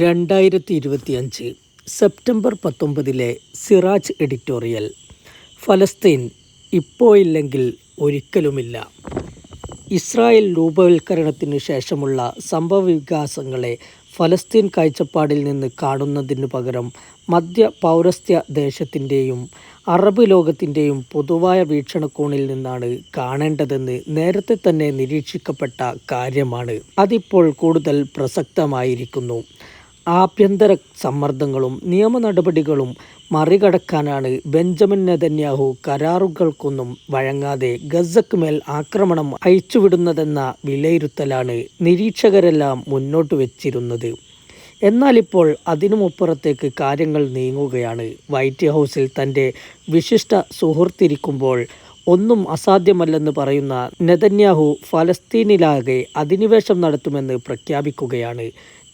രണ്ടായിരത്തി ഇരുപത്തിയഞ്ച് സെപ്റ്റംബർ പത്തൊമ്പതിലെ സിറാജ് എഡിറ്റോറിയൽ. ഫലസ്തീൻ ഇപ്പോഴില്ലെങ്കിൽ ഒരിക്കലുമില്ല. ഇസ്രായേൽ രൂപവൽക്കരണത്തിന് ശേഷമുള്ള സംഭവവികാസങ്ങളെ ഫലസ്തീൻ കാഴ്ചപ്പാടിൽ നിന്ന് കാണുന്നതിനു പകരം മധ്യ പൗരസ്ത്യ ദേശത്തിന്റെയും അറബ് ലോകത്തിന്റെയും പൊതുവായ വീക്ഷണകോണിൽ നിന്നാണ് കാണേണ്ടതെന്ന് നേരത്തെ തന്നെ നിരീക്ഷിക്കപ്പെട്ട കാര്യമാണ്. അതിപ്പോൾ കൂടുതൽ പ്രസക്തമായിരിക്കുന്നു. ആഭ്യന്തര സമ്മർദ്ദങ്ങളും നിയമ നടപടികളും മറികടക്കാനാണ് ബെഞ്ചമിൻ നെതന്യാഹു കരാറുകൾക്കൊന്നും വഴങ്ങാതെ ഗസക്ക് മേൽ ആക്രമണം അയച്ചുവിടുന്നതെന്ന വിലയിരുത്തലാണ് നിരീക്ഷകരെല്ലാം മുന്നോട്ട് വെച്ചിരുന്നത്. എന്നാൽ ഇപ്പോൾ അതിനുമപ്പുറത്തേക്ക് കാര്യങ്ങൾ നീങ്ങുകയാണ്. വൈറ്റ് ഹൗസിൽ തന്റെ വിശിഷ്ട സുഹൃത്തിരിക്കുമ്പോൾ ഒന്നും അസാധ്യമല്ലെന്ന് പറയുന്ന നെതന്യാഹു ഫലസ്തീനിലാകെ അധിനിവേശം നടത്തുമെന്ന് പ്രഖ്യാപിക്കുകയാണ്.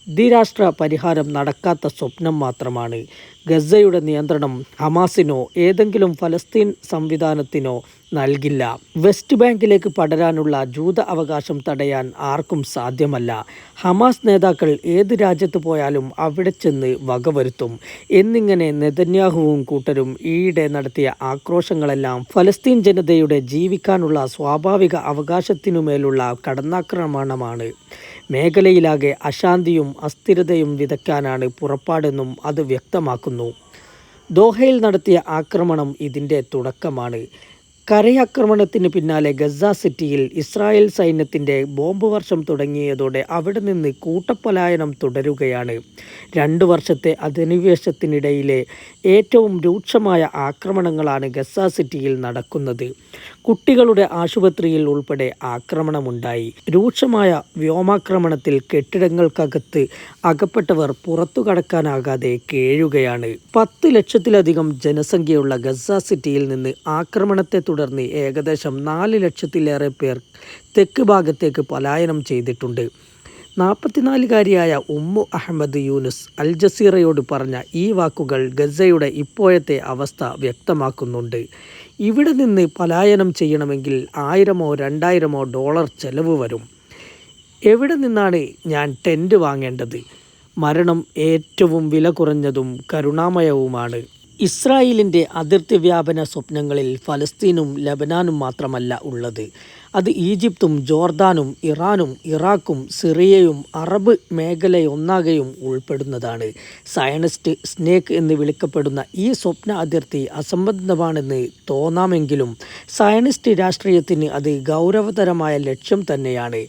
ദ്വിരാഷ്ട്ര പരിഹാരം നടക്കാത്ത സ്വപ്നം മാത്രമാണ്. ഗസയുടെ നിയന്ത്രണം ഹമാസിനോ ഏതെങ്കിലും ഫലസ്തീൻ സംവിധാനത്തിനോ നൽകില്ല. വെസ്റ്റ് ബാങ്കിലേക്ക് പടരാനുള്ള ജൂത അവകാശം തടയാൻ ആർക്കും സാധ്യമല്ല. ഹമാസ് നേതാക്കൾ ഏത് രാജ്യത്ത് പോയാലും അവിടെ ചെന്ന് വകവരുത്തും. എന്നിങ്ങനെ നെതന്യാഹുവും കൂട്ടരും ഈയിടെ നടത്തിയ ആക്രോശങ്ങളെല്ലാം ഫലസ്തീൻ ജനതയുടെ ജീവിക്കാനുള്ള സ്വാഭാവിക അവകാശത്തിനുമേലുള്ള കടന്നാക്രമണമാണ്. മേഖലയിലാകെ അശാന്തിയും അസ്ഥിരതയും വിതയ്ക്കാനാണ് പുറപ്പാടെന്നും അത് വ്യക്തമാക്കുന്നു. ദോഹയിൽ നടത്തിയ ആക്രമണം ഇതിന്റെ തുടക്കമാണ്. കരയാക്രമണത്തിന് പിന്നാലെ ഗസ സിറ്റിയിൽ ഇസ്രായേൽ സൈന്യത്തിന്റെ ബോംബ് വർഷം തുടങ്ങിയതോടെ അവിടെ നിന്ന് കൂട്ടപ്പലായനം തുടരുകയാണ്. രണ്ട് വർഷത്തെ അധിനിവേശത്തിനിടയിലെ ഏറ്റവും രൂക്ഷമായ ആക്രമണങ്ങളാണ് ഗസ സിറ്റിയിൽ നടക്കുന്നത്. കുട്ടികളുടെ ആശുപത്രിയിൽ ഉൾപ്പെടെ ആക്രമണമുണ്ടായി. രൂക്ഷമായ വ്യോമാക്രമണത്തിൽ കെട്ടിടങ്ങൾക്കകത്ത് അകപ്പെട്ടവർ പുറത്തു കടക്കാനാകാതെ കേഴുകയാണ്. പത്ത് ലക്ഷത്തിലധികം ജനസംഖ്യയുള്ള ഗസ സിറ്റിയിൽ നിന്ന് ആക്രമണത്തെ തുടർന്ന് ഏകദേശം നാല് ലക്ഷത്തിലേറെ പേർ തെക്ക് ഭാഗത്തേക്ക് പലായനം ചെയ്തിട്ടുണ്ട്. നാൽപ്പത്തിനാലുകാരിയായ ഉമ്മു അഹമ്മദ് യൂനുസ് അൽ ജസീറയോട് പറഞ്ഞ ഈ വാക്കുകൾ ഗസയുടെ ഇപ്പോഴത്തെ അവസ്ഥ വ്യക്തമാക്കുന്നുണ്ട്. ഇവിടെ നിന്ന് പലായനം ചെയ്യണമെങ്കിൽ ആയിരമോ രണ്ടായിരമോ ഡോളർ ചെലവ് വരും. എവിടെ നിന്നാണ് ഞാൻ ടെന്റ് വാങ്ങേണ്ടത്? മരണം ഏറ്റവും വില കുറഞ്ഞതും കരുണാമയവുമാണ്. ഇസ്രായേലിന്റെ അതിർത്തി വ്യാപന സ്വപ്നങ്ങളിൽ ഫലസ്തീനും ലബനാനും മാത്രമല്ല ഉള്ളത്. അത് ഈജിപ്തും ജോർദാനും ഇറാനും ഇറാഖും സിറിയയും അറബ് മേഖലയൊന്നാകെയും ഉൾപ്പെടുന്നതാണ്. സയനിസ്റ്റ് സ്നേക്ക് എന്ന് വിളിക്കപ്പെടുന്ന ഈ സ്വപ്ന അതിർത്തി അസംബന്ധമാണെന്ന് തോന്നാമെങ്കിലും സയനിസ്റ്റ് രാഷ്ട്രീയത്തിന് അത് ഗൗരവതരമായ ലക്ഷ്യം തന്നെയാണ്.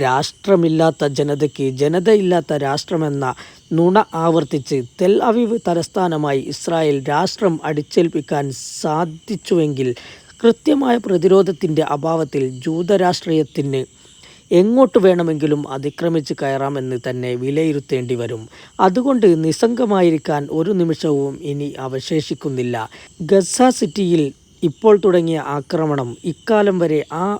രാഷ്ട്രമില്ലാത്ത ജനതയ്ക്ക് ജനതയില്ലാത്ത രാഷ്ട്രമെന്ന നുണ ആവർത്തിച്ച് തെൽ അവീവ് തലസ്ഥാനമായി ഇസ്രായേൽ രാഷ്ട്രം അടിച്ചേൽപ്പിക്കാൻ സാധിച്ചുവെങ്കിൽ കൃത്യമായ പ്രതിരോധത്തിന്റെ അഭാവത്തിൽ ജൂതരാഷ്ട്രീയത്തിന് എങ്ങോട്ട് വേണമെങ്കിലും അതിക്രമിച്ച് കയറാമെന്ന് തന്നെ വിലയിരുത്തേണ്ടി വരും. അതുകൊണ്ട് നിസ്സംഗമായിരിക്കാൻ ഒരു നിമിഷവും ഇനി അവശേഷിക്കുന്നില്ല. ഗസ സിറ്റിയിൽ ഇപ്പോൾ തുടങ്ങിയ ആക്രമണം ഇക്കാലം വരെ ആ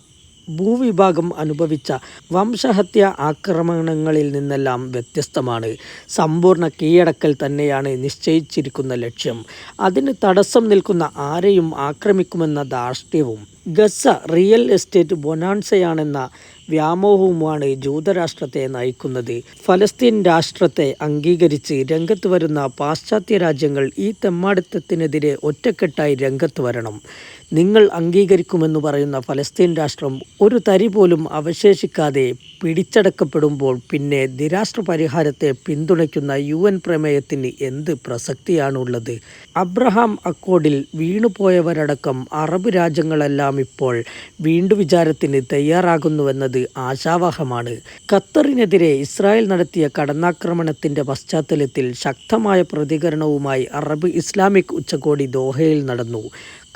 ഭൂവിഭാഗം അനുഭവിച്ച വംശഹത്യ ആക്രമണങ്ങളിൽ നിന്നെല്ലാം വ്യത്യസ്തമാണ്. സമ്പൂർണ കീഴടക്കൽ തന്നെയാണ് നിശ്ചയിച്ചിരിക്കുന്ന ലക്ഷ്യം. അതിന് തടസ്സം നിൽക്കുന്ന ആരെയും ആക്രമിക്കുമെന്ന ധാർഷ്ട്യവും ഗസ റിയൽ എസ്റ്റേറ്റ് ബൊനാൻസയാണെന്ന വ്യാമോഹവുമാണ് ജൂതരാഷ്ട്രത്തെ നയിക്കുന്നത്. ഫലസ്തീൻ രാഷ്ട്രത്തെ അംഗീകരിച്ച് രംഗത്ത് വരുന്ന പാശ്ചാത്യ രാജ്യങ്ങൾ ഈ തെമ്മാടിത്തത്തിനെതിരെ ഒറ്റക്കെട്ടായി രംഗത്ത് വരണം. നിങ്ങൾ അംഗീകരിക്കുമെന്ന് പറയുന്ന ഫലസ്തീൻ രാഷ്ട്രം ഒരു തരി പോലും അവശേഷിക്കാതെ പിടിച്ചടക്കപ്പെടുമ്പോൾ പിന്നെ ദിരാഷ്ട്ര പരിഹാരത്തെ പിന്തുണയ്ക്കുന്ന യു എൻ പ്രമേയത്തിന് എന്ത് പ്രസക്തിയാണുള്ളത്? അബ്രഹാം അക്കോഡിൽ വീണുപോയവരടക്കം അറബ് രാജ്യങ്ങളെല്ലാം ഇപ്പോൾ വീണ്ടു വിചാരത്തിന് തയ്യാറാകുന്നുവെന്നത് ആശാവഹമാണ്. ഖത്തറിനെതിരെ ഇസ്രായേൽ നടത്തിയ കടന്നാക്രമണത്തിന്റെ പശ്ചാത്തലത്തിൽ ശക്തമായ പ്രതികരണവുമായി അറബ് ഇസ്ലാമിക് ഉച്ചകോടി ദോഹയിൽ നടന്നു.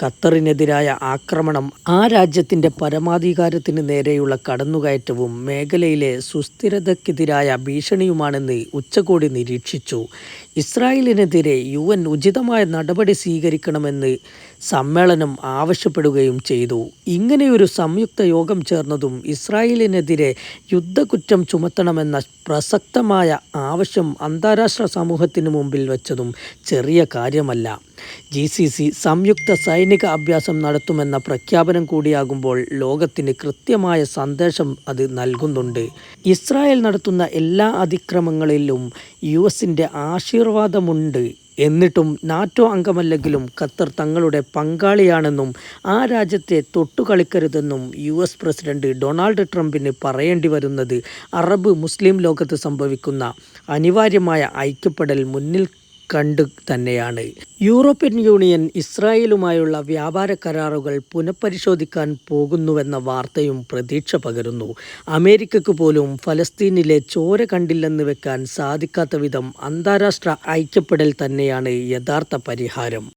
ഖത്തറിനെതിരായ ആക്രമണം ആ രാജ്യത്തിന്റെ പരമാധികാരത്തിന് നേരെയുള്ള കടന്നുകയറ്റവും മേഖലയിലെ സുസ്ഥിരതയ്ക്കെതിരായ ഭീഷണിയുമാണെന്ന് ഉച്ചകോടി നിരീക്ഷിച്ചു. ഇസ്രായേലിനെതിരെ യു എൻ ഉചിതമായ നടപടി സ്വീകരിക്കണമെന്ന് സമ്മേളനം ആവശ്യപ്പെടുകയും ചെയ്തു. ഇങ്ങനെയൊരു സംയുക്ത യോഗം ചേർന്നതും ഇസ്രായേലിനെതിരെ യുദ്ധകുറ്റം ചുമത്തണമെന്ന പ്രസക്തമായ ആവശ്യം അന്താരാഷ്ട്ര സമൂഹത്തിന് മുമ്പിൽ വെച്ചതും ചെറിയ കാര്യമല്ല. ജി സി സി സംയുക്ത സൈനിക അഭ്യാസം നടത്തുമെന്ന പ്രഖ്യാപനം കൂടിയാകുമ്പോൾ ലോകത്തിന് കൃത്യമായ സന്ദേശം അത് നൽകുന്നുണ്ട്. ഇസ്രായേൽ നടത്തുന്ന എല്ലാ അതിക്രമങ്ങളിലും യു എസിന്റെ ആശീർവാദമുണ്ട് എന്നിട്ടും നാറ്റോ അംഗമല്ലെങ്കിലും ഖത്തർ തങ്ങളുടെ പങ്കാളിയാണെന്നും ആ രാജ്യത്തെ തൊട്ടുകളിക്കരുതെന്നും യു എസ് പ്രസിഡന്റ് ഡൊണാൾഡ് ട്രംപിന് പറയേണ്ടി വരുന്നത് അറബ് മുസ്ലിം ലോകത്ത് സംഭവിക്കുന്ന അനിവാര്യമായ ഐക്യപ്പെടൽ മുന്നിൽ കണ്ടു തന്നെയാണ്. യൂറോപ്യൻ യൂണിയൻ ഇസ്രായേലുമായുള്ള വ്യാപാര കരാറുകൾ പുനഃപരിശോധിക്കാൻ പോകുന്നുവെന്ന വാർത്തയും പ്രതീക്ഷ പകരുന്നു. അമേരിക്കക്ക് പോലും ഫലസ്തീനിലെ ചോര കണ്ടില്ലെന്ന് വെക്കാൻ സാധിക്കാത്ത വിധം അന്താരാഷ്ട്ര ഐക്യപ്പെടൽ തന്നെയാണ് യഥാർത്ഥ പരിഹാരം.